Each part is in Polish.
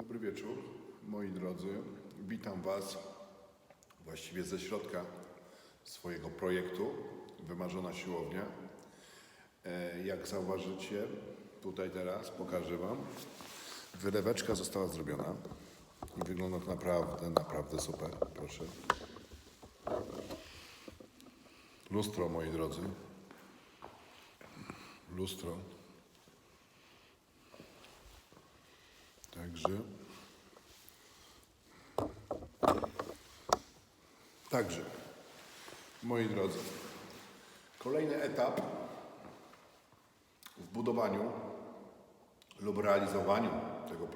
Dobry wieczór, moi drodzy. Witam Was właściwie ze środka swojego projektu Wymarzona Siłownia. E, Jak zauważycie, tutaj teraz pokażę Wam. Wyleweczka została zrobiona i wygląda to naprawdę, naprawdę super. Proszę. Lustro, moi drodzy. Lustro. Także. Także, moi drodzy, kolejny etap w budowaniu lub realizowaniu tego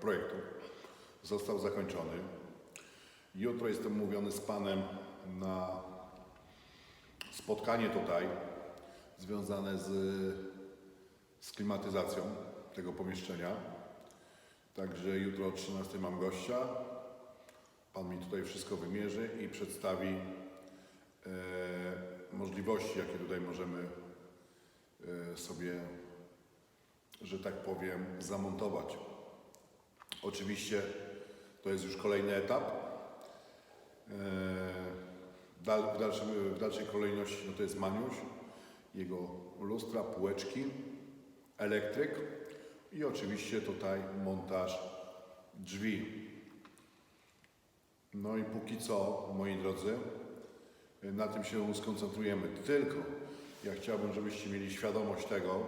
projektu, został zakończony. Jutro jestem mówiony z Panem na spotkanie tutaj związane z, z klimatyzacją tego pomieszczenia. Także jutro o 13 mam gościa. Pan mi tutaj wszystko wymierzy i przedstawi e, możliwości, jakie tutaj możemy e, sobie, że tak powiem, zamontować. Oczywiście to jest już kolejny etap. E, dal, w, dalszym, w dalszej kolejności no to jest Maniuś, jego lustra, półeczki, elektryk i oczywiście tutaj montaż drzwi. No i póki co, moi drodzy, na tym się skoncentrujemy. Tylko ja chciałbym, żebyście mieli świadomość tego,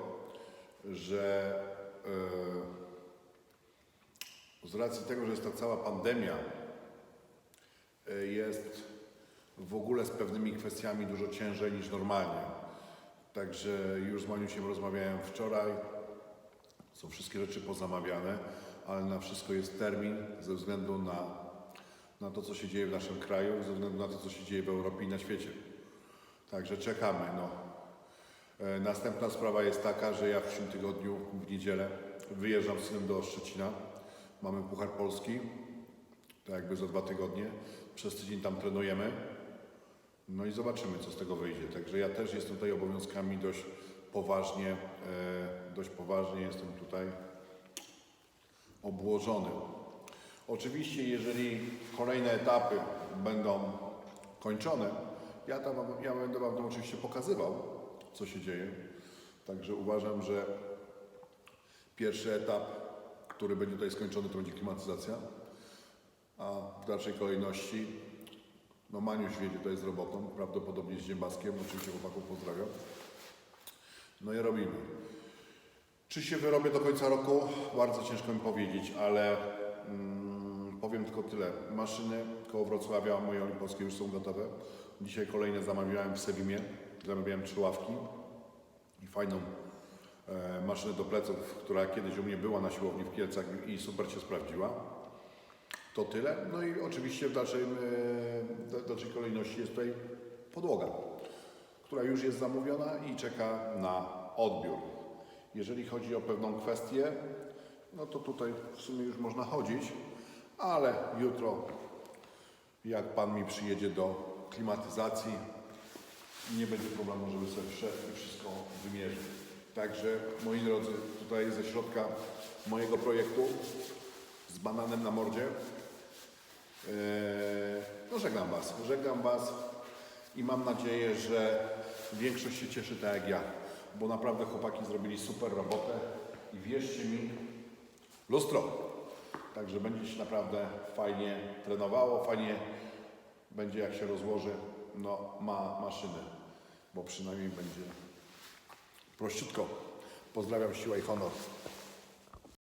że e, z racji tego, że jest ta cała pandemia, e, jest w ogóle z pewnymi kwestiami dużo ciężej niż normalnie. Także już z Maniusiem rozmawiałem wczoraj, są wszystkie rzeczy pozamawiane, ale na wszystko jest termin ze względu na, na to, co się dzieje w naszym kraju, ze względu na to, co się dzieje w Europie i na świecie. Także czekamy. No. E, Następna sprawa jest taka, że ja w przyszłym tygodniu, w niedzielę, wyjeżdżam z synem do Szczecina. Mamy Puchar Polski, tak jakby za dwa tygodnie. Przez tydzień tam trenujemy. No i zobaczymy, co z tego wyjdzie. Także ja też jestem tutaj obowiązkami dość poważnie, e, dość poważnie jestem tutaj obłożony. Oczywiście, jeżeli kolejne etapy będą kończone, ja, tam, ja będę Wam to oczywiście pokazywał, co się dzieje. Także uważam, że pierwszy etap, który będzie tutaj skończony, to będzie klimatyzacja, a w dalszej kolejności no Maniuś wiedzie tutaj z robotą, prawdopodobnie z Dziębaskiem, oczywiście chłopaków pozdrawiam. No i robimy. Czy się wyrobię do końca roku? Bardzo ciężko mi powiedzieć, ale mm, powiem tylko tyle. Maszyny koło Wrocławia, moje olimpijskie już są gotowe. Dzisiaj kolejne zamawiałem w Sewimie. Zamawiałem trzy ławki i fajną e, maszynę do pleców, która kiedyś u mnie była na siłowni w Kielcach i super się sprawdziła. To tyle. No i oczywiście w dalszej, e, w dalszej kolejności jest tutaj podłoga, która już jest zamówiona i czeka na odbiór. Jeżeli chodzi o pewną kwestię, no to tutaj w sumie już można chodzić, ale jutro, jak Pan mi przyjedzie do klimatyzacji, nie będzie problemu, żeby sobie wszedł i wszystko wymierzyć. Także, moi drodzy, tutaj ze środka mojego projektu z bananem na mordzie, Eee, No żegnam Was, żegnam Was i mam nadzieję, że większość się cieszy tak jak ja, bo naprawdę chłopaki zrobili super robotę i wierzcie mi, lustro. Także będzie się naprawdę fajnie trenowało, fajnie będzie jak się rozłoży, no ma maszyny, bo przynajmniej będzie prościutko. Pozdrawiam, siła i honor.